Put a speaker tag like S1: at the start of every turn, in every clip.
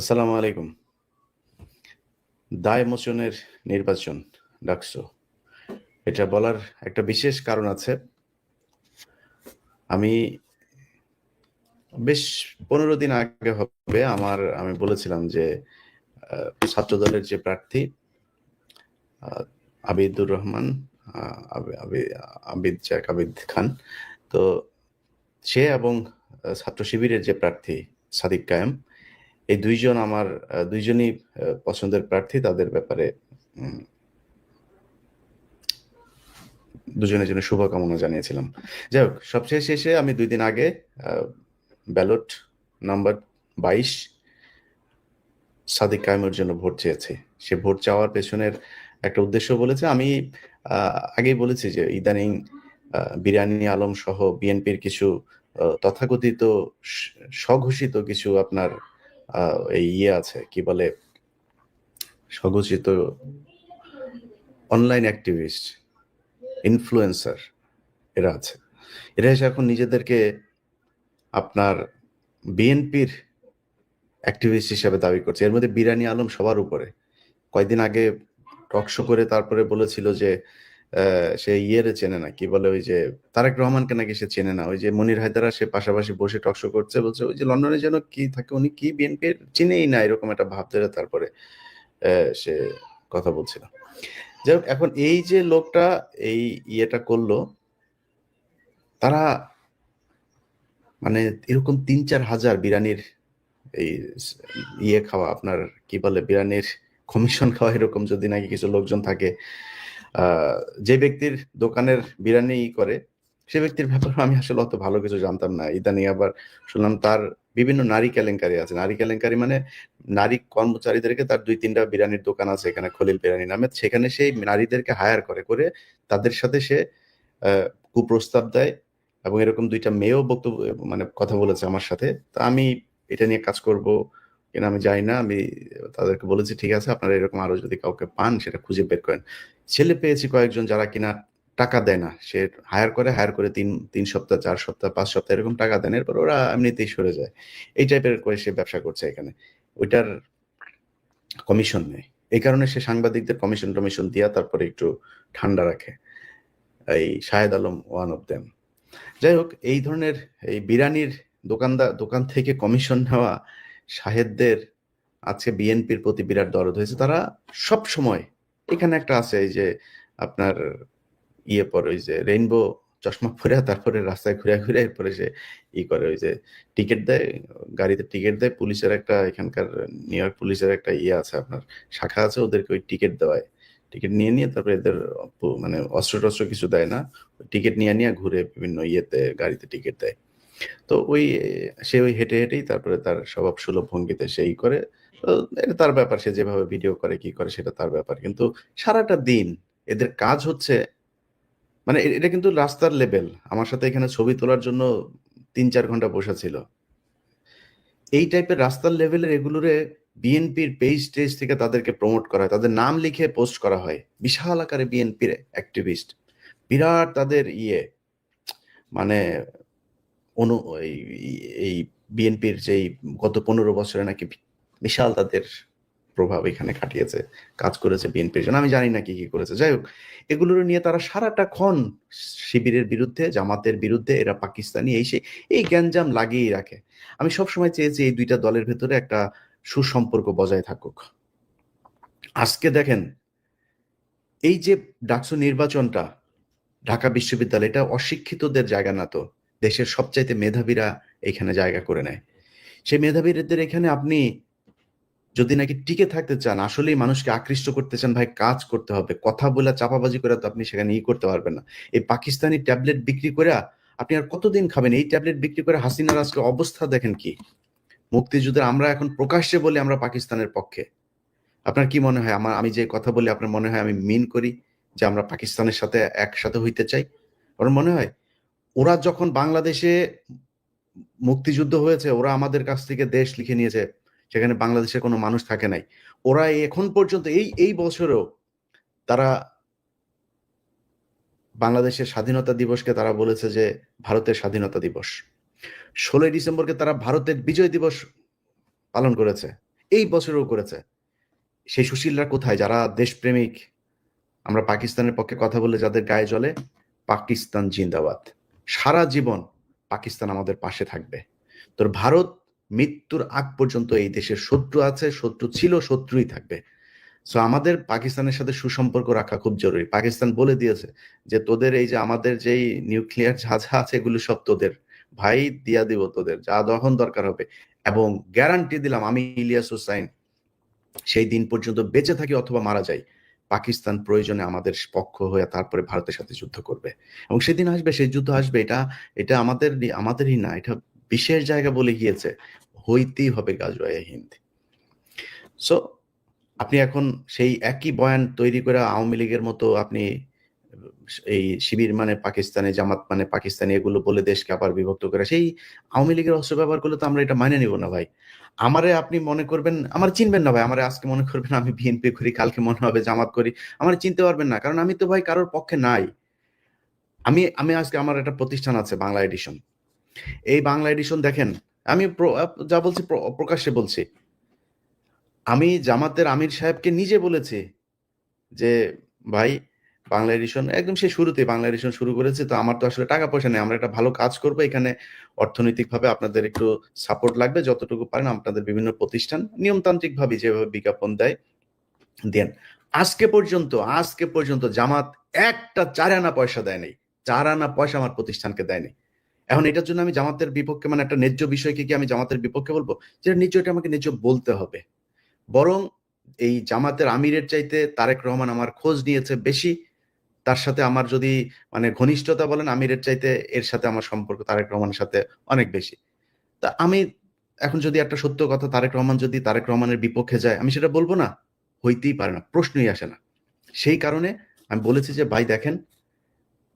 S1: আসসালামু আলাইকুম। দায় মোচনের নির্বাচন ডাকসো এটা বলার একটা বিশেষ কারণ আছে। আমি বেশ পনেরো দিন আগে হবে, আমার, আমি বলেছিলাম যে ছাত্র দলের যে প্রার্থী আবিদুর রহমান আবিদ শেখ আবিদ খান, তো সে এবং ছাত্র শিবিরের যে প্রার্থী সাদিক কায়েম এই দুইজন আমার দুইজনই পছন্দের প্রার্থী, তাদের ব্যাপারে দুজনের জন্য শুভকামনা জানিয়েছিলাম। যাই হোক সবচেয়ে শেষে আমি দুই দিন আগে ব্যালট নাম্বার বাইশ সাদিক কায়েমের জন্য ভোট চেয়েছে। সে ভোট চাওয়ার পেছনের একটা উদ্দেশ্য বলেছে। আমি আগেই বলেছি যে ইদানিং বিরিয়ানি আলম সহ বিএনপির কিছু তথাকথিত স্বঘোষিত কিছু আপনার ইয়ে আছে, কি বলে, স্বঘোষিত অনলাইন অ্যাক্টিভিস্ট ইনফ্লুয়েন্সার এরা আছে। এরা এসে এখন নিজেদেরকে আপনার বিএনপির অ্যাক্টিভিস্ট হিসেবে দাবি করছে। এর মধ্যে বিরানি আলম সবার উপরে। কয়েকদিন আগে টকশো করে তারপরে বলেছিল যে সে ইয়েরে চেনে না। কি বলে ওই যে তারেক রহমানকে নাকি সে চেনে না। ওই যে মনির হায়দারা সে পাশাপাশি বসে টকশো করছে, বলছে ওই যে লন্ডনে যেন কি থাকে, উনি কি বিএনপির চিনেই না, এরকম একটা ভাব ধরে তারপরে সে কথা বলছিল। যাই হোক, এখন এই যে লোকটা এই ইয়েটা করল, তারা মানে এরকম তিন চার হাজার বিরানির এই ইয়ে খাওয়া, আপনার কি বলে বিরানির কমিশন খাওয়া এরকম যদি নাকি কিছু লোকজন থাকে যে ব্যক্তির দোকানের বিরানি ই করে, সে ব্যক্তির ব্যাপারে আমি আসলে অত ভালো কিছু জানতাম না। ইদানিং আবার শুনলাম তার বিভিন্ন নারী কেলেঙ্কারি আছে। নারী কেলেঙ্কারি মানে নারী কর্মচারীদেরকে তার দুই তিনটা বিরানির দোকান আছে এখানে খলিল বিরানি নামে। সেখানে সেই নারীদেরকে হায়ার করে করে তাদের সাথে সে কুপ্রস্তাব দেয় এবং এরকম দুইটা মেয়েও বক্তব্য মানে কথা বলেছে আমার সাথে। তা আমি এটা নিয়ে কাজ করব কিনা আমি জানি না, আমি তাদেরকে বলেছি, ঠিক আছে, আপনারা এরকম আরও যদি কাউকে পান, সেটা খুঁজে বের করেন। ছেলে পেয়েছি কয়েকজন যারা কিনা টাকা দেয় না, সে হায়ার করে হায়ার করে তিন তিন সপ্তাহ, চার সপ্তাহ, পাঁচ সপ্তাহ এরকম টাকা দেন, এরপর ওরা এমনিতেই সরে যায়। এই টাইপের করে সে ব্যবসা করছে এখানে। ওইটার কমিশন নেই। এই কারণে সে সাংবাদিকদের কমিশন টমিশন দিয়া তারপরে একটু ঠান্ডা রাখে। এই Shahed Alam one of them যাই হোক, এই ধরনের এই বিরানির দোকানদার দোকান থেকে কমিশন নেওয়া শাহেদদের আজকে বিএনপির প্রতি বিরাট দরদ হয়েছে। তারা সব সময় এখানে একটা আছে, এই যে আপনার ইয়ে পরে ওই যে রেইনবো চশমা পরে তারপরে রাস্তায় ঘুরে ঘুরে এরপরে সে ই করে, ওই যে টিকিট দেয়, গাড়িতে টিকিট দেয়, পুলিশের একটা এখানকার নিউ ইয়র্ক পুলিশের একটা ইয়ে আছে আপনার, শাখা আছে ওদেরকে ওই টিকিট দেওয়ায়। টিকিট নিয়ে নিয়ে তারপরে এদের মানে অস্ত্র টস্ত্র কিছু দেয় না টিকিট নিয়ে নিয়ে ঘুরে বিভিন্ন ইয়েতে, গাড়িতে টিকিট দেয়। তো ওই, সে ওই হেঁটে হেঁটেই তারপরে তার স্বভাব সুলভ ভঙ্গিতে সেই করে। এটা তার ব্যাপার, সে যেভাবে ভিডিও করে, কি করে, সেটা তার ব্যাপার। কিন্তু সারাটা দিন এদের কাজ হচ্ছে মানে এটা কিন্তু রাস্তার লেভেল আমার সাথে এখানে ছবি তোলার জন্য তিন চার ঘণ্টা বসা ছিল। এই টাইপের রাস্তার লেভেলের এগুলোরে বিএনপির পেজ টেজ থেকে তাদেরকে প্রমোট করা হয়। তাদের নাম লিখে পোস্ট করা হয়। বিশাল আকারে বিএনপির অ্যাক্টিভিস্ট বিরাট তাদের ইয়ে মানে অনু, এই বিএনপির যেই গত পনেরো বছরে নাকি বিশাল তাদের প্রভাব এখানে খাটিয়েছে, কাজ করেছে বিএনপির জন্য। আমি জানি না কি কি করেছে। যাই হোক, এগুলোর নিয়ে তারা সারাটা ক্ষণ শিবিরের বিরুদ্ধে, জামাতের বিরুদ্ধে, এরা পাকিস্তানি, এই সেই, এই গ্যাঞ্জাম লাগিয়েই রাখে। আমি সবসময় চেয়েছি এই দুইটা দলের ভেতরে একটা সুসম্পর্ক বজায় থাকুক। আজকে দেখেন, এই যে ডাকসু নির্বাচনটা, ঢাকা বিশ্ববিদ্যালয় এটা অশিক্ষিতদের জায়গা না তো। দেশের সবচাইতে মেধাবীরা এখানে জায়গা করে নেয়। সেই মেধাবীদের এখানে আপনি যদি নাকি টিকে থাকতে চান, আসলেই মানুষকে আকৃষ্ট করতে চান, ভাই কাজ করতে হবে, কথা বলে, চাপাবাজি করে তো আপনি সেখানে ই করতে পারবেন না। এই পাকিস্তানি ট্যাবলেট বিক্রি করে আপনি আর কতদিন খাবেন? এই ট্যাবলেট বিক্রি করে হাসিনার আজকে অবস্থা দেখেন কি? মুক্তিযুদ্ধের আমরা এখন প্রকাশ্যে বলি আমরা পাকিস্তানের পক্ষে। আপনার কি মনে হয়? আমার, আমি যে কথা বলি আপনার মনে হয় আমি মিন করি যে আমরা পাকিস্তানের সাথে একসাথে হইতে চাই? আমার মনে হয়? ওরা যখন বাংলাদেশে মুক্তিযুদ্ধ হয়েছে, ওরা আমাদের কাছ থেকে দেশ লিখে নিয়েছে সেখানে বাংলাদেশের কোনো মানুষ থাকে নাই। ওরা এখন পর্যন্ত, এই এই বছরেও তারা বাংলাদেশের স্বাধীনতা দিবসকে তারা বলেছে যে ভারতের স্বাধীনতা দিবস। ষোলোই ডিসেম্বরকে তারা ভারতের বিজয় দিবস পালন করেছে। এই বছরেও করেছে। সেই সুশীলরা কোথায়? যারা দেশপ্রেমিক, আমরা পাকিস্তানের পক্ষে কথা বলে যাদের গায়ে জলে, পাকিস্তান জিন্দাবাদ। সারা জীবন পাকিস্তান আমাদের পাশে থাকবে। তোর ভারত মৃত্যুর আগ পর্যন্ত এই দেশের শত্রু আছে, শত্রু ছিল, শত্রুই থাকবে। সো আমাদের পাকিস্তানের সাথে সুসম্পর্ক রাখা খুব জরুরি। পাকিস্তান বলে দিয়েছে যে তোদের এই যে আমাদের যেই নিউক্লিয়ার যা যা আছে এগুলো সব তোদের। ভাই, দিয়া দিব তোদের। যা দহন দরকার হবে। এবং গ্যারান্টি দিলাম আমি ইলিয়াস হুসাইন, সেই দিন পর্যন্ত বেঁচে থাকি অথবা মারা যাই। পাকিস্তান প্রয়োজনে আমাদের পক্ষ হয়ে তারপরে ভারতের সাথে যুদ্ধ করবে। এবং সেদিন আসবে, সেই যুদ্ধ আসবে, এটা এটা আমাদের আমাদেরই না, এটা বিশেষ জায়গা বলে গিয়েছে, হইতেই হবে গাজওয়ায় হিন্দ। সো আপনি এখন সেই একই বয়ান তৈরি করে আওয়ামী লীগের মতো আপনি এই শিবির মানে পাকিস্তানে, জামাত মানে পাকিস্তানি এগুলো বলে দেশকে আবার বিভক্ত করে। সেই আওয়ামী লীগের অস্ত্র ব্যবহার করলে তো আমরা এটা মানে নিব না ভাই। আমারে আপনি মনে করবেন, আমার চিনবেন না ভাই। আমার আজকে মনে করবেন আমি বিএনপি করি, কালকে মনে হবে জামাত করি। আমার চিনতে পারবেন না, কারণ আমি তো ভাই কারোর পক্ষে নাই। আমি আমি আজকে আমার একটা প্রতিষ্ঠান আছে, বাংলা এডিশন। এই বাংলা এডিশন দেখেন, আমি যা বলছি প্রকাশ্যে বলছি। আমি জামাতের আমির সাহেবকে নিজে বলেছি যে, ভাই বাংলা এডিশন একদম সে শুরুতে বাংলা এডিশন শুরু করেছে, তো আমার তো আসলে টাকা পয়সা নেই। আমরা একটা ভালো কাজ করব, এখানে অর্থনৈতিকভাবে আপনাদের একটু সাপোর্ট লাগবে, যতটুকু পারেন আপনাদের বিভিন্ন প্রতিষ্ঠান নিয়মতান্ত্রিক ভাবে যেভাবে বিজ্ঞাপন দেয়, দেন। আজকে পর্যন্ত আজকে পর্যন্ত জামাত একটা চার আনা পয়সা দেয় নাই চার আনা পয়সা আমার প্রতিষ্ঠানকে দেয়নি এখন এটার জন্য আমি জামাতের বিপক্ষে মানে একটা ন্যায্য বিষয়কে কি আমি জামাতের বিপক্ষে বলব? যেটা ন্যায্য এটা আমাকে ন্যায্য বলতে হবে। বরং এই জামাতের আমিরের চাইতে তারেক রহমান আমার খোঁজ নিয়েছে বেশি তার সাথে আমার যদি মানে ঘনিষ্ঠতা বলেন আমিরের চাইতে এর সাথে আমার সম্পর্ক তারেক রহমানের সাথে অনেক বেশি। তা আমি এখন যদি একটা সত্য কথা তারেক রহমান যদি তারেক রহমানের বিপক্ষে যায়, আমি সেটা বলব না, হইতেই পারে না, প্রশ্নই আসে না। সেই কারণে আমি বলেছি যে, ভাই, দেখেন,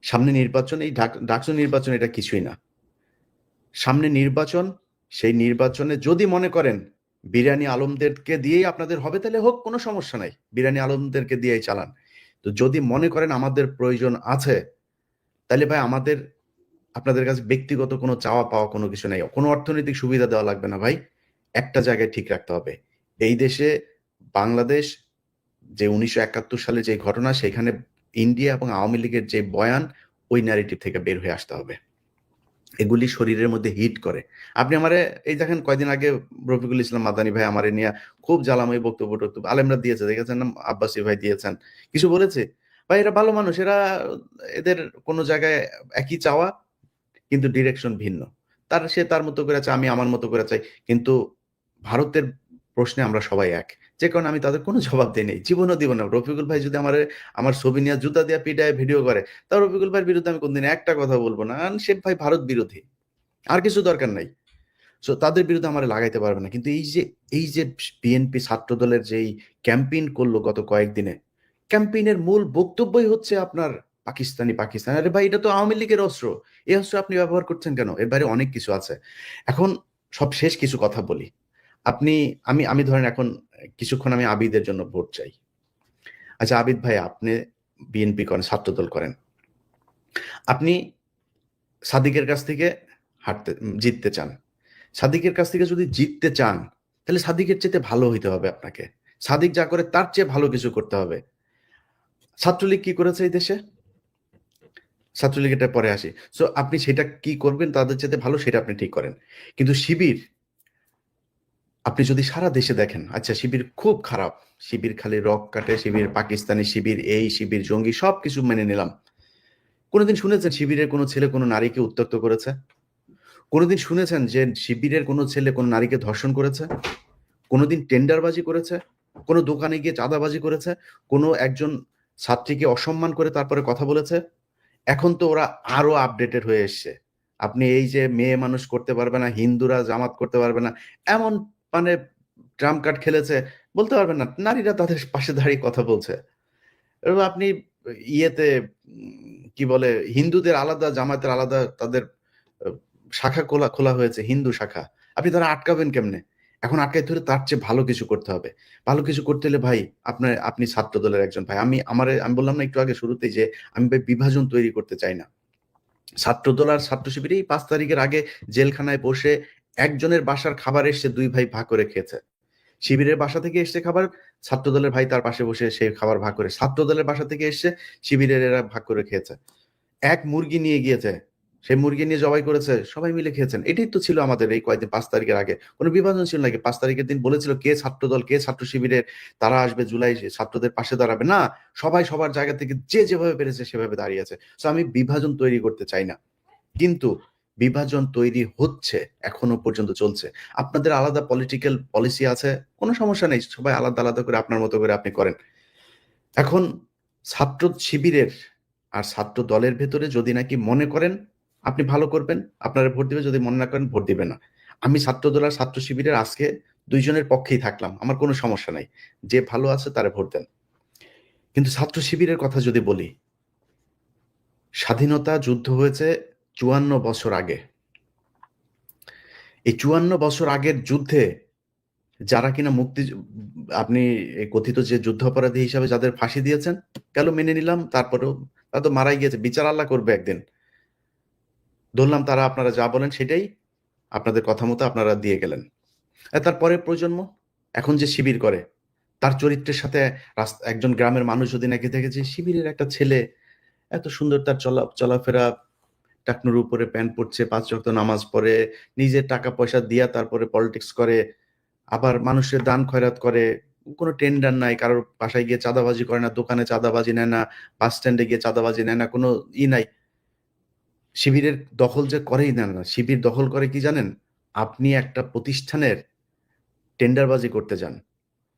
S1: সামনে নির্বাচন, এই ডাকসু নির্বাচন এটা কিছুই না। সামনে নির্বাচন, সেই নির্বাচনে যদি মনে করেন, বিরিয়ানি আলমদেরকে দিয়েই আপনাদের হবে, তাহলে হোক, কোনো সমস্যা নাই। বিরিয়ানি আলমদেরকে দিয়েই চালান। তো যদি মনে করেন আমাদের প্রয়োজন আছে, তাহলে ভাই আমাদের, আপনাদের কাছে ব্যক্তিগত কোনো চাওয়া পাওয়া কোনো কিছু নেই। কোনো অর্থনৈতিক সুবিধা দেওয়া লাগবে না ভাই। একটা জায়গায় ঠিক রাখতে হবে। এই দেশে বাংলাদেশ যে উনিশশো একাত্তর সালে যে ঘটনা, সেখানে ইন্ডিয়া এবং আওয়ামী লীগের যে বয়ান, ওই ন্যারেটিভ থেকে বের হয়ে আসতে হবে। এগুলি শরীরের মধ্যে হিট করে। আপনি আমারে, এই দেখেন কয়দিন আগে রফিকুল ইসলাম মাদানি ভাই আমার নিয়ে খুব জ্বালাময় বক্তব্য টক্তব্য, আলেমরা দিয়েছে, দেখেছেন না? আব্বাসী ভাই দিয়েছেন। কিছু বলেছে? ভাই, এরা ভালো মানুষ, এরা এদের কোনো জায়গায় একই চাওয়া, কিন্তু ডিরেকশন ভিন্ন। তার, সে তার মতো করে চায়, আমি আমার মতো করে চাই। কিন্তু ভারতের প্রশ্নে আমরা সবাই এক। যে কারণে আমি তাদের কোনো জবাব দিই নেই। জীবনও দিব না। রফিকুল ভাই যদি আমার আমার ছবি নিয়ে জুতা দিয়ে পিটায় ভিডিও করে, তা রফিকুল ভাইয়ের বিরুদ্ধে আমি কোনদিন একটা কথা বলব না। সে ভাই ভারত বিরোধী। আর কিছু দরকার নাই। সো তাদের বিরুদ্ধে আমার লাগাইতে পারবে না। কিন্তু এই যে এই যে বিএনপি ছাত্র দলের যেই ক্যাম্পেইন করল গত কয়েকদিনে, ক্যাম্পেইনের মূল বক্তব্যই হচ্ছে আপনার পাকিস্তানি পাকিস্তান। আরে ভাই, এটা তো আওয়ামী লীগের অস্ত্র। এই অস্ত্র আপনি ব্যবহার করছেন কেন? এর বাইরে অনেক কিছু আছে। এখন সব শেষ কিছু কথা বলি। আপনি, আমি আমি ধরেন এখন কিছুক্ষণ আমি আবিদের জন্য ভোট চাই। আচ্ছা আবিদ ভাই, আপনি বিএনপি করেন, ছাত্রদল করেন। আপনি সাদিকের কাছ থেকে হাঁটতে জিততে চান। সাদিকের কাছ থেকে যদি জিততে চান, তাহলে সাদিকের চেয়ে ভালো হইতে হবে আপনাকে। সাদিক যা করে, তার চেয়ে ভালো কিছু করতে হবে। ছাত্রলীগ কি করেছে এই দেশে? ছাত্রলীগ এটা পরে আসি। সো আপনি সেটা কি করবেন, তাদের চেয়ে ভালো, সেটা আপনি ঠিক করেন। কিন্তু শিবির আপনি যদি সারা দেশে দেখেন আচ্ছা শিবির খুব খারাপ। শিবির খালি রক কাটে, শিবির পাকিস্তানি শিবির, এই শিবির, জঙ্গি সব কিছু মেনে নিলাম। কোনোদিন শুনেছেন শিবিরের কোনো ছেলে কোনো নারীকে উত্তক্ত করেছে? কোনোদিন শুনেছেন যে শিবিরের কোনো ছেলে কোনো নারীকে ধর্ষণ করেছে? কোনোদিন টেন্ডারবাজি করেছে? কোনো দোকানে গিয়ে চাঁদাবাজি করেছে? কোনো একজন ছাত্রীকে অসম্মান করে তারপরে কথা বলেছে? এখন তো ওরা আরও আপডেটেড হয়ে এসছে। আপনি এই যে মেয়ে মানুষ করতে পারবে না, হিন্দুরা জামাত করতে পারবে না, এমন মানে ট্রাম্প কার্ড খেলেছে, বলতে পারবেন না, নারীরা তাদের পাশে দাঁড়িয়ে কথা বলছে। আপনি ইয়েতে, কি বলে, হিন্দুদের আলাদা জামাতের আলাদা তাদের শাখা খোলা খোলা হয়েছে, হিন্দু শাখা। আপনি তারা আটকাবেন কেমনে? এখন আটকাই ধরে তার চেয়ে ভালো কিছু করতে হবে। ভালো কিছু করতে হলে ভাই, আপনার, আপনি ছাত্র দলের একজন ভাই। আমি, আমার, আমি বললাম না একটু আগে শুরুতেই যে আমি ভাই বিভাজন তৈরি করতে চাই না। ছাত্র দল আর ছাত্র শিবির এই পাঁচ তারিখের আগে জেলখানায় বসে একজনের বাসার খাবার এসে দুই ভাই ভাগ করে খেয়েছে। শিবিরের বাসা থেকে এসছে খাবার, ছাত্রদলের ভাই তার পাশে বসে সে খাবার ভাগ করে, ছাত্রদলের বাসা থেকে এসছে শিবিরের এরা ভাগ করে খেয়েছে। এক মুরগি নিয়ে গিয়েছে, সে মুরগি নিয়ে জবাই করেছে, সবাই মিলে খেয়েছেন। এটাই তো ছিল আমাদের এই কয়েকদিন, পাঁচ তারিখের আগে। কোনো বিভাজন ছিল নাকি পাঁচ তারিখের দিন বলেছিল কে ছাত্রদল, কে ছাত্র শিবিরের, তারা আসবে জুলাই, ছাত্রদের পাশে দাঁড়াবে। না, সবাই সবার জায়গা থেকে যে যেভাবে পেরেছে সেভাবে দাঁড়িয়েছে তো আমি বিভাজন তৈরি করতে চাই না। কিন্তু বিভাজন তৈরি হচ্ছে, এখনও পর্যন্ত চলছে। আপনাদের আলাদা পলিটিক্যাল পলিসি আছে, কোনো সমস্যা নেই, সবাই আলাদা আলাদা করে আপনার মতো করে আপনি করেন। এখন ছাত্র শিবিরের আর ছাত্র দলের ভেতরে যদি নাকি মনে করেন, আপনি ভালো করবেন, আপনারা ভোট দিবে যদি মনে না করেন, ভোট দিবে না। আমি ছাত্র দল আর ছাত্র শিবিরের আজকে দুইজনের পক্ষেই থাকলাম, আমার কোনো সমস্যা নাই। যে ভালো আছে তারা ভোট দেন। কিন্তু ছাত্র শিবিরের কথা যদি বলি, স্বাধীনতা যুদ্ধ হয়েছে চুয়ান্ন বছর আগে। এই চুয়ান্ন বছর আগের যুদ্ধে যারা কিনা মুক্তি, আপনি কথিত যে যুদ্ধাপরাধী হিসাবে যাদের ফাঁসি দিয়েছেন, গেল মেনে নিলাম, তারপরেও তারা তো মারাই গিয়েছে, বিচার আল্লাহ করবে একদিন। ধরলাম তারা আপনারা যা বলেন সেটাই আপনাদের কথা মতো আপনারা দিয়ে গেলেন। আর তারপরে প্রজন্ম এখন যে শিবির করে, তার চরিত্রের সাথে একজন গ্রামের মানুষ যদি নাকি দেখেছে, শিবিরের একটা ছেলে, এত সুন্দর তার চলা, চলাফেরা টাকনুর উপরে প্যান্ট পরছে, পাঁচ রক্ত নামাজ পড়ে, নিজের টাকা পয়সা দিয়া তারপরে পলিটিক্স করে, আবার মানুষের দান খয়রাত করে, কোনো টেন্ডার নাই, কারোর বাসায় গিয়ে চাঁদাবাজি করে না, দোকানে চাঁদাবাজি নেয় না বাস স্ট্যান্ডে গিয়ে চাঁদাবাজি নেয় না, কোনো ই নাই। শিবিরের দখল যে করেই না না, শিবির দখল করে কি জানেন? আপনি একটা প্রতিষ্ঠানের টেন্ডারবাজি করতে যান।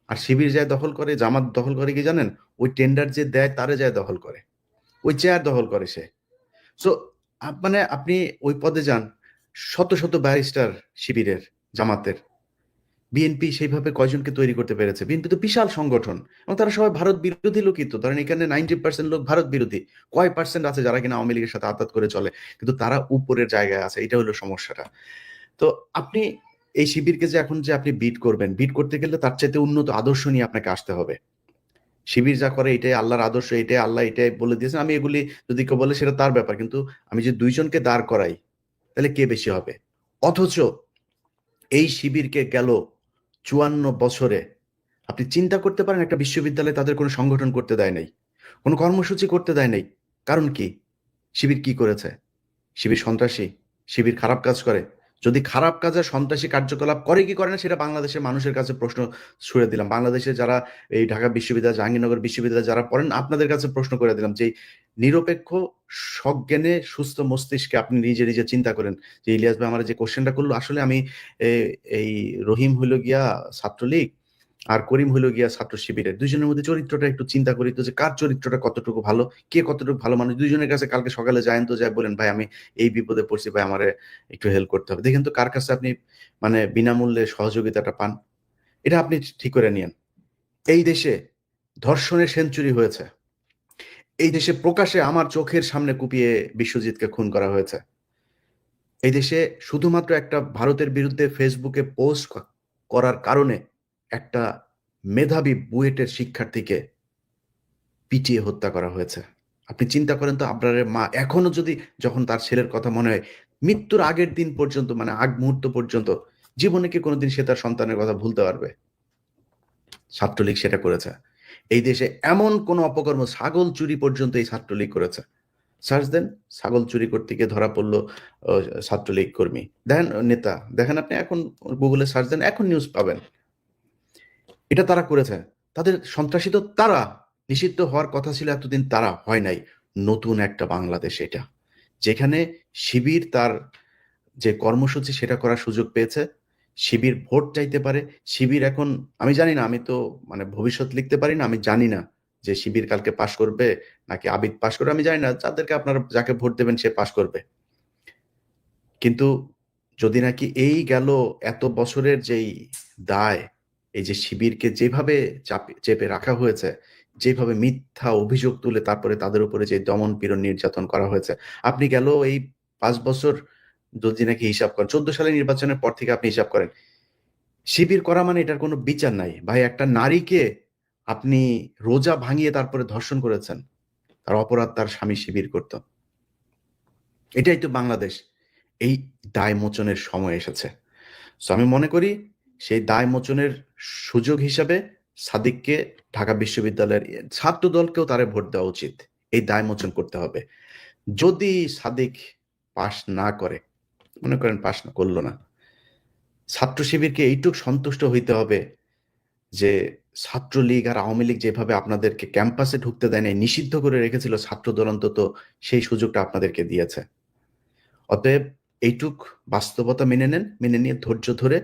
S1: আর শিবির যায় দখল করে, জামাত দখল করে কি জানেন? ওই টেন্ডার যে দেয়, তারে যায় দখল করে। ওই চেয়ার দখল করে সে। সো মানে আপনি ওই পদে যান। শত শত ব্যারিস্টার শিবিরের, জামাতের। বিএনপি সেইভাবে কয়জনকে তৈরি করতে পেরেছে? বিএনপি তো বিশাল সংগঠন। এবং তারা সবাই ভারত বিরোধী লোকই তো। ধরেন এখানে নাইনটি পার্সেন্ট লোক ভারত বিরোধী। কয় পার্সেন্ট আছে যারা কিনা আওয়ামী লীগের সাথে আতাত করে চলে? কিন্তু তারা উপরের জায়গায় আছে। এটা হলো সমস্যাটা। তো আপনি এই শিবিরকে যে এখন যে আপনি বিট করবেন, বিট করতে গেলে তার চাইতে উন্নত আদর্শ নিয়ে আপনাকে আসতে হবে। শিবির যা করে, এটাই আল্লাহর আদর্শ, এটাই আল্লাহ, এটাই বলে দিয়েছেন। আমি এগুলি যদি কেউ বলে, সেটা তার ব্যাপার। কিন্তু আমি যে দুইজনকে দাঁড় করাই, তাহলে কে বেশি হবে? অথচ এই শিবিরকে গেল চুয়ান্ন বছরে। আপনি চিন্তা করতে পারেন, একটা বিশ্ববিদ্যালয়ে তাদের কোনো সংগঠন করতে দেয় নাই, কোনো কর্মসূচি করতে দেয় নাই। কারণ কি? শিবির কি করেছে? শিবির সন্ত্রাসী, শিবির খারাপ কাজ করে। যদি খারাপ কাজে সন্ত্রাসী কার্যকলাপ করে, কি করে না? সেটা বাংলাদেশের মানুষের কাছে প্রশ্ন ছুড়ে দিলাম। বাংলাদেশে যারা এই ঢাকা বিশ্ববিদ্যালয়, জাহাঙ্গীরনগর বিশ্ববিদ্যালয় যারা পড়েন, আপনাদের কাছে প্রশ্ন করে দিলাম যে, নিরপেক্ষ, সজ্ঞানে সুস্থ মস্তিষ্কে আপনি নিজে নিজে চিন্তা করেন যে, ইলিয়াস ভাই, আমার যে কোশ্চেনটা করল, আসলে আমি এই রহিম হইল গিয়া ছাত্রলীগ আর করিম হইল গিয়া ছাত্র শিবিরের দুইজনের মধ্যে চরিত্রটা একটু চিন্তা করি তো যে কার চরিত্রটা কতটুকু ভালো, কে কতটুকু ভালো মানুষ। দুইজনের কাছে কালকে সকালে যায়েন তো যাই বলেন, ভাই, আমি এই বিপদে পড়ছি, ভাই, আমার একটু হেল্প করতে হবে। দেখেন তো কার কাছে আপনি মানে বিনামূল্যে সহযোগিতাটা পান। এটা আপনি ঠিক করে নিয়েন। এই দেশে ধর্ষণের সেঞ্চুরি হয়েছে। এই দেশে প্রকাশে আমার চোখের সামনে কুপিয়ে বিশ্বজিৎকে খুন করা হয়েছে। এই দেশে শুধুমাত্র একটা ভারতের বিরুদ্ধে ফেসবুকে পোস্ট করার কারণে একটা মেধাবী বুয়েটের শিক্ষার্থীকে পিটিয়ে হত্যা করা হয়েছে। আপনি চিন্তা করেন তো আপনার মা এখনও যদি যখন তার ছেলের কথা মনে হয়, মৃত্যুর আগের দিন পর্যন্ত মানে আগ মুহূর্ত পর্যন্ত, জীবনে কি কোনোদিন সে তার সন্তানের কথা ভুলতে পারবে? ছাত্রলীগ সেটা করেছে। এই দেশে এমন কোন অপকর্ম ছাগল চুরি পর্যন্ত এই ছাত্রলীগ করেছে। সার্চ দেন, ছাগল চুরি করতে গিয়ে ধরা পড়ল ছাত্রলীগ কর্মী। দেখেন নেতা, দেখেন আপনি এখন গুগলে সার্চ দেন, এখন নিউজ পাবেন। এটা তারা করেছে। তাদের সন্ত্রাসী তো তারা নিষিদ্ধ হওয়ার কথা ছিল এতদিন, তারা হয় নাই। নতুন একটা বাংলাদেশ এটা, যেখানে শিবির তার যে কর্মসূচি সেটা করার সুযোগ পেয়েছে। শিবির ভোট চাইতে পারে। শিবির এখন, আমি জানি না, আমি তো মানে ভবিষ্যৎ লিখতে পারি না, আমি জানি না যে শিবির কালকে পাশ করবে নাকি আবিদ পাশ করবে, আমি জানি না, যাদেরকে আপনারা যাকে ভোট দেবেন সে পাশ করবে। কিন্তু যদি নাকি এই গেল এত বছরের যেই দায় এই যে শিবিরকে যেভাবে চাপে রাখা হয়েছে, যেভাবে মিথ্যা অভিযোগ তুলে তারপরে তাদের উপরে যে দমন পীড়ন নির্যাতন করা হয়েছে, আপনি গেল এই পাঁচ বছর যদি নাকি হিসাব করেন, চোদ্দ সালে নির্বাচনের পর থেকে আপনি হিসাব করেন, শিবির করা মানে এটার কোনো বিচার নাই। ভাই, একটা নারীকে আপনি রোজা ভাঙিয়ে তারপরে ধর্ষণ করেছেন, তার অপরাধ তার স্বামী শিবির করত। এটাই তো বাংলাদেশ। এই দায় মোচনের সময় এসেছে। তো আমি মনে করি সেই দায় মোচনের সুযোগ হিসাবে সাদিককে ঢাকা বিশ্ববিদ্যালয়ের ছাত্র দলকেও তারে ভোট দেওয়া উচিত। এই দায় মোচন করতে হবে। যদি সাদিক পাশ না করে, মনে করেন পাশ না করল না, ছাত্র শিবিরকে এইটুক সন্তুষ্ট হইতে হবে যে ছাত্রলীগ আর আওয়ামী লীগ যেভাবে আপনাদেরকে ক্যাম্পাসে ঢুকতে দেয় নাই, নিষিদ্ধ করে রেখেছিল ছাত্র দল অন্তত, সেই সুযোগটা আপনাদেরকে দিয়েছে। অতএব এইটুক বাস্তবতা মেনে নেন, মেনে নিয়ে ধৈর্য ধরে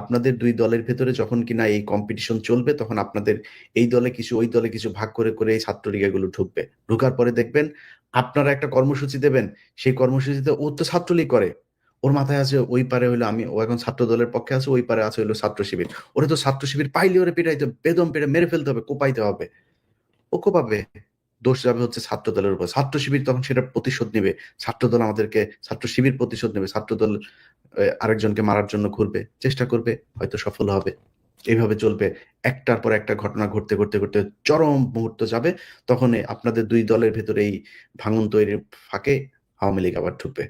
S1: আপনাদের দুই দলের ভেতরে যখন কিনা এই কম্পিটিশন চলবে, তখন আপনাদের এই দলে কিছু, ওই দলে কিছু ভাগ করে করে এই ছাত্রলীগ এগুলো ঢুকবে। ঢুকার পরে দেখবেন আপনারা একটা কর্মসূচি দেবেন, সেই কর্মসূচিতে ও তো ছাত্রলীগ করে। ওর মাথায় আছে ওই পারে হইল আমি, ও এখন ছাত্র দলের পক্ষে আছে, ওই পারে আছে হইল ছাত্র শিবির। ওরা তো ছাত্র শিবির পাইলে ওরে পিটাইতে বেদম পেটে মেরে ফেলতে হবে, কোপাইতে হবে। ও কোপাবে। দোষ যাবে হচ্ছে ছাত্র দলের উপর। ছাত্র শিবির তখন সেটা প্রতিশোধ নেবে। ছাত্র দল আমাদেরকে ছাত্র শিবির প্রতিশোধ নেবে। ছাত্র দল আরেকজনকে মারার জন্য ঘুরবে। চেষ্টা করবে, হয়তো সফল হবে। এইভাবে চলবে। একটার পর একটা ঘটনা ঘটতে ঘটতে ঘটতে চরম মুহূর্ত যাবে। তখন আপনাদের দুই দলের ভেতরে এই ভাঙন তৈরির ফাঁকে আওয়ামী লীগ আবার ঢুকবে।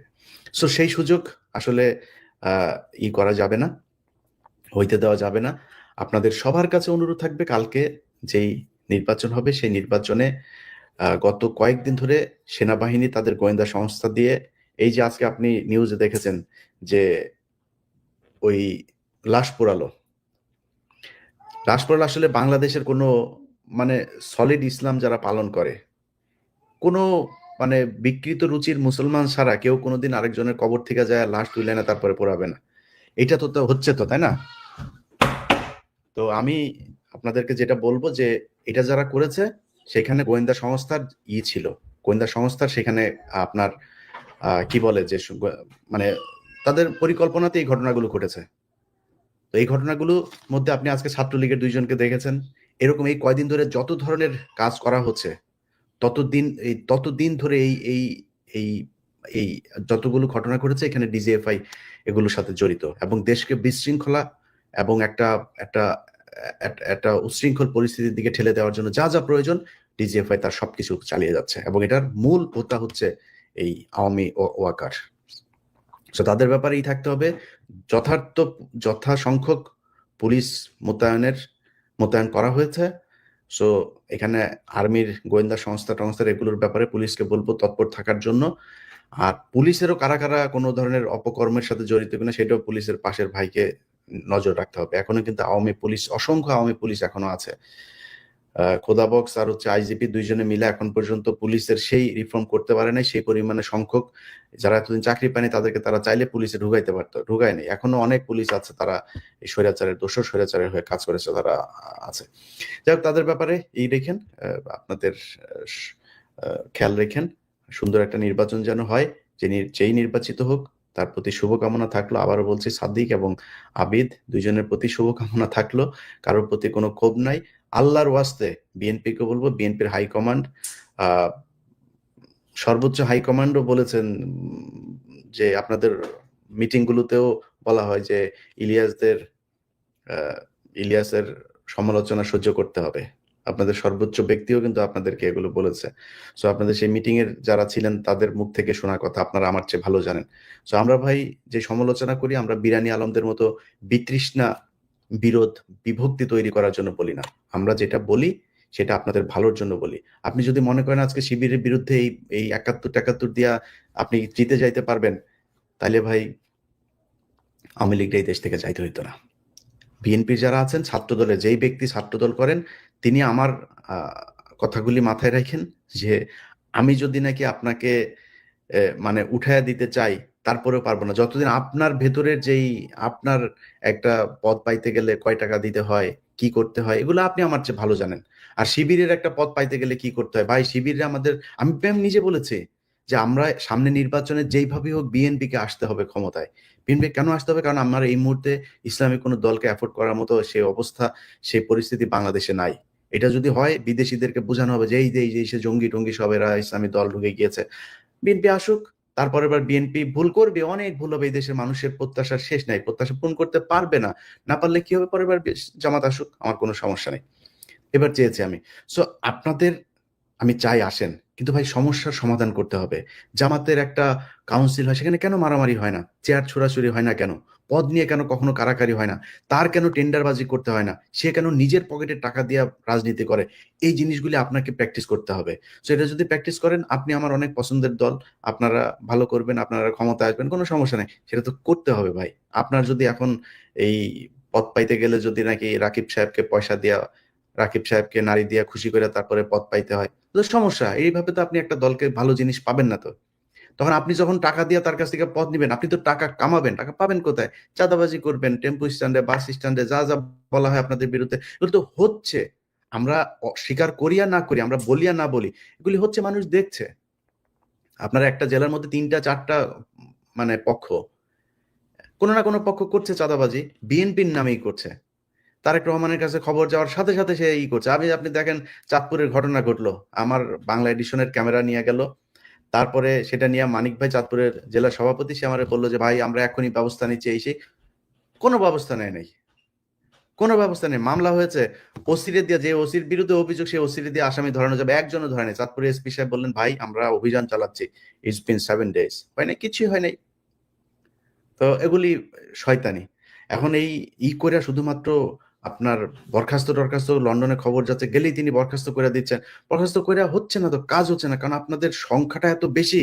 S1: সো সেই সুযোগ আসলে ই করা যাবে না। হইতে দেওয়া যাবে না। আপনাদের সবার কাছে অনুরোধ থাকবে, কালকে যেই নির্বাচন হবে, সেই নির্বাচনে গত কয়েকদিন ধরে সেনাবাহিনী তাদের গোয়েন্দা সংস্থা দিয়ে এই যে আজকে আপনি নিউজে দেখেছেন যে ওই লাশ পোড়ালো। লাশ পোড়ালো আসলে বাংলাদেশের কোনো মানে সলিড ইসলাম যারা পালন করে, কোনো মানে বিকৃত রুচির মুসলমান ছাড়া কেউ কোনোদিন আরেকজনের কবর থেকে যায় লাশ তুলে না তারপরে পোড়াবে না। এটা তো তো হচ্ছে তো, তাই না? তো আমি আপনাদেরকে যেটা বলব যে এটা যারা করেছে সেখানে গোয়েন্দা সংস্থার ই ছিল। গোয়েন্দা সংস্থার সেখানে আপনার কি বলে যে মানে তাদের পরিকল্পনাতে এই ঘটনাগুলো ঘটেছে। তো এই ঘটনাগুলোর মধ্যে আপনি আজকে ছাত্রলীগের দুইজনকে দেখেছেন। এরকম এই কয়দিন ধরে যত ধরনের কাজ করা হচ্ছে, ততদিন, এই ততদিন ধরে এই এই এই এই যতগুলো ঘটনা ঘটেছে, এখানে ডিজিএফআই এগুলোর সাথে জড়িত। এবং দেশকে বিশৃঙ্খলা এবং একটা একটা একটা- উচ্ছৃঙ্খল পরিস্থিতির দিকে ঠেলে দেওয়ার জন্য যা যা প্রয়োজন, ডিজিএফআই তার সবকিছু চালিয়ে যাচ্ছে এবং এটার মূল হোতা হচ্ছে এই আওয়ামী ও, ওয়াকার। তো তাদের ব্যাপারেই থাকতে হবে, যথার্থ যথাসংখ্যক পুলিশ মোতায়েনের, মোতায়েন করা হয়েছে। সো এখানে আর্মির গোয়েন্দা সংস্থা টংস্থার এগুলোর ব্যাপারে পুলিশকে বলব তৎপর থাকার জন্য। আর পুলিশেরও কারা কারা কোনো ধরনের অপকর্মের সাথে জড়িত কিনা, সেটাও পুলিশের পাশের ভাইকে নজর রাখতে হবে। এখনও কিন্তু আওয়ামী পুলিশ, অসংখ্য আওয়ামী পুলিশ এখনও আছে। খোদা বক্স আর হচ্ছে আইজিপি দুইজনে মিলে এখন পর্যন্ত পুলিশের সেই রিফর্ম করতে পারে নাই, সেই পরিমাণে সংখ্যক যারা এতদিন চাকরি পায়নি তাদেরকে তারা চাইলে পুলিশে ঢুকাইতে পারতো, ঢুকায় নেই। এখনও অনেক পুলিশ আছে তারা এই স্বৈরাচারের দোষর, স্বৈরাচারের হয়ে কাজ করেছে তারা আছে। যাই হোক, তাদের ব্যাপারে এই রেখেন আপনাদের খেয়াল রেখেন। সুন্দর একটা নির্বাচন যেন হয় যিনি যেই নির্বাচিত হোক তার প্রতি শুভকামনা থাকল। আবারও বলছি সাদ্দিক এবং আবিদ দুইজনের প্রতি শুভকামনা থাকল। কারোর প্রতি কোনো ক্ষোভ নাই। আল্লাহর ওয়াস্তে বিএনপিকে বলব, বিএনপির হাইকমান্ড সর্বোচ্চ হাইকমান্ডও বলেছেন যে আপনাদের মিটিংগুলোতেও বলা হয় যে ইলিয়াসদের ইলিয়াসের সমালোচনা সহ্য করতে হবে। আপনাদের সর্বোচ্চ ব্যক্তিও কিন্তু আপনাদেরকে এগুলো বলেছে। সো আপনাদের সেই মিটিং এর যারা ছিলেন, তাদের মুখ থেকে শোনা কথা আপনারা আমার চেয়ে ভালো জানেন। সো আমরা ভাই যে সমালোচনা করি, আমরা বিরানি আলমদের মতো বিতৃষ্ণা, বিরোধ, বিভক্তি তৈরি করার জন্য বলি না। আমরা যেটা বলি, সেটা আপনাদের ভালোর জন্য বলি। আপনি যদি মনে করেন আজকে শিবিরের বিরুদ্ধে এই এই একাত্তর টাকাত্তর দিয়া আপনি জিতে যাইতে পারবেন তাহলে ভাই আওয়ামী লীগটা এই দেশ থেকে যাইতে হইতো না। বিএনপি যারা আছেন, ছাত্রদলে যেই ব্যক্তি ছাত্রদল করেন, তিনি আমার কথাগুলি মাথায় রাখেন যে আমি যদি নাকি আপনাকে মানে উঠায় দিতে চাই, তারপরেও পারব না। যতদিন আপনার ভেতরের যেই, আপনার একটা পদ পাইতে গেলে কয় টাকা দিতে হয়, কি করতে হয়, এগুলো আপনি আমার চেয়ে ভালো জানেন। আর শিবিরের একটা পদ পাইতে গেলে কি করতে হয়? ভাই, শিবিরে আমাদের, আমি প্রেম নিজে বলেছি যে আমরা সামনে নির্বাচনে যেইভাবে হোক বিএনপি কে আসতে হবে ক্ষমতায়। বিএনপি কেন আসতে হবে? কারণ আমরা এই মুহূর্তে ইসলামিক কোনো দলকে অ্যাফোর্ড করার মতো সেই অবস্থা, সেই পরিস্থিতি বাংলাদেশে নাই। এটা যদি হয়, বিদেশিদেরকে বোঝানো হবে যে এই যে এই যে সে জঙ্গি টঙ্গি সব এরা ইসলামী দল ঢুকে গিয়েছে। বিএনপি আসুক, তারপরে এবার বিএনপি ভুল করবে, অনেক ভুল হবে এই দেশের মানুষের প্রত্যাশার শেষ নাই। প্রত্যাশা পূরণ করতে পারবে না। না পারলে কি হবে পরের বার বেশ- জামাত আসুক? আমার কোনো সমস্যা নেই। এবার চেয়েছি আমি। সো আপনাদের, আমি চাই আসেন। কিন্তু ভাই সমস্যার সমাধান করতে হবে। জামাতের একটা কাউন্সিল হয়, সেখানে কেন মারামারি হয় না? চেয়ার ছোড়াছুরি হয় না কেন? পদ নিয়ে কেন কখনো কারাকারি হয় না? তার কেন টেন্ডারবাজি করতে হয় না? সে কেন নিজের পকেটে টাকা দিয়ে রাজনীতি করে? এই জিনিসগুলি আপনাকে প্র্যাকটিস করতে হবে। সো এটা যদি প্র্যাকটিস করেন, আপনি আমার অনেক পছন্দের দল, আপনারা ভালো করবেন, আপনারা ক্ষমতা আসবেন, কোনো সমস্যা নেই। সেটা তো করতে হবে ভাই। আপনার যদি এখন এই পদ পাইতে গেলে যদি নাকি রাকিব সাহেবকে পয়সা দেওয়া রাকিব সাহেবকে নারী দিয়া খুশি করে তারপরে পদ পাইতে হয় তো সমস্যা, এইভাবে তো আপনি একটা দলকে ভালো জিনিস পাবেন না তো। তখন আপনি যখন টাকা দিয়ে তার কাছ থেকে পথ নেবেন, আপনি তো টাকা কামাবেন, টাকা পাবেন কোথায়? চাঁদাবাজি করবেন, টেম্পো স্ট্যান্ডে, বাস স্ট্যান্ডে, যা যা বলা হয় আপনাদের বিরুদ্ধে, এগুলো তো হচ্ছে। আমরা স্বীকার করিয়া না করি, আমরা বলিয়া না বলি, এগুলি হচ্ছে মানুষ দেখছে। আপনারা একটা জেলার মধ্যে তিনটা, চারটা মানে পক্ষ, কোনো না কোনো পক্ষ করছে চাঁদাবাজি, বিএনপির নামেই করছে। তারেক রহমানের কাছে খবর যাওয়ার সাথে সাথে সে ই করছে। আমি, আপনি দেখেন চাঁদপুরের ঘটনা ঘটলো। আমার বাংলা এডিশনের ক্যামেরা নিয়ে গেল। তারপরে সেটা নিয়ে মানিক ভাই চাঁদপুরের জেলা সভাপতি, সে আমারে বলল যে, ভাই, আমরা এখনই ব্যবস্থা নিচ্ছি এই সেই কোনো ব্যবস্থা নেয় নাই। কোনো ব্যবস্থা নেই। মামলা হয়েছে। ওসিরে দিয়ে যে ওসির বিরুদ্ধে অভিযোগ, সেই ওসিরে দিয়ে আসামি ধরানো যাবে। একজনও ধরে নেই। চাঁদপুরে এসপি সাহেব বললেন, ভাই, আমরা অভিযান চালাচ্ছি। ইটস বিন সেভেন ডেজ হয় না কিছুই হয় নাই। তো এগুলি শয়তানি। এখন এই ই করে শুধুমাত্র আপনার বরখাস্ত টরখাস্ত লন্ডনে খবর যাচ্ছে, গেলেই তিনি বরখাস্ত করে দিচ্ছেন। বরখাস্ত করে হচ্ছে না তো কাজ হচ্ছে না, কারণ আপনাদের সংখ্যাটা এত বেশি।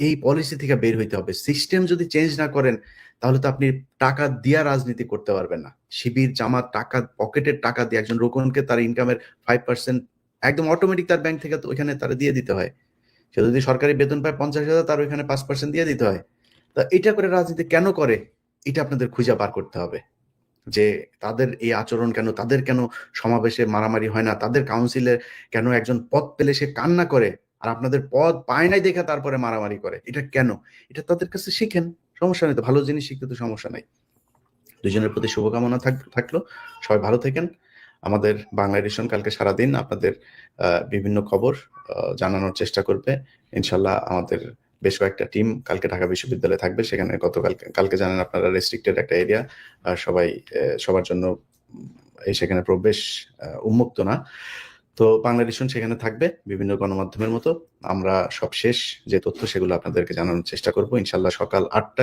S1: এই পলিসি থেকে বের হইতে হবে। সিস্টেম যদি চেঞ্জ না করেন, তাহলে তো আপনি টাকা দিয়া রাজনীতি করতে পারবেন না। শিবির, জামাত, টাকা, পকেটের টাকা দিয়ে একজন রোকনকে তার ইনকামের ফাইভ পার্সেন্ট একদম অটোমেটিক তার ব্যাংক থেকে ওইখানে তারা দিয়ে দিতে হয়। সে যদি সরকারি বেতন পায় পঞ্চাশ হাজার, তার ওইখানে পাঁচ পার্সেন্ট দিয়ে দিতে হয়। তা এটা করে রাজনীতি কেন করে? এটা আপনাদের খুঁজে বার করতে হবে। যে তাদের এই আচরণ কেন, তাদের কেন সমাবেশে মারামারি হয় না? তাদের কাউন্সিলে কেন একজন পদ পেলে সে কান্না করে আর আপনাদের পদ পায় নাই দেখে তারপরে মারামারি করে? এটা কেন? এটা তাদের কাছে শিখেন, সমস্যা নেই তো, ভালো জিনিস শিখতে তো সমস্যা নাই। দুজনের প্রতি শুভকামনা থাক- থাকল, সবাই ভালো থাকেন। আমাদের বাংলা এডিশন কালকে সারাদিন আপনাদের বিভিন্ন খবর জানানোর চেষ্টা করবে। ইনশাল্লাহ আমাদের বেশ কয়েকটা টিম কালকে ঢাকা বিশ্ববিদ্যালয়ে থাকবে। সেখানে গতকালকে, কালকে জানেন আপনারা রেস্ট্রিক্টেড একটা এরিয়া আর সবাই সবার জন্য এই সেখানে প্রবেশ উন্মুক্ত না। তো বাংলাদেশন সেখানে থাকবে বিভিন্ন গণমাধ্যমের মতো। আমরা সব শেষ যে তথ্য সেগুলো আপনাদেরকে জানানোর চেষ্টা করব। ইনশাল্লাহ সকাল আটটায়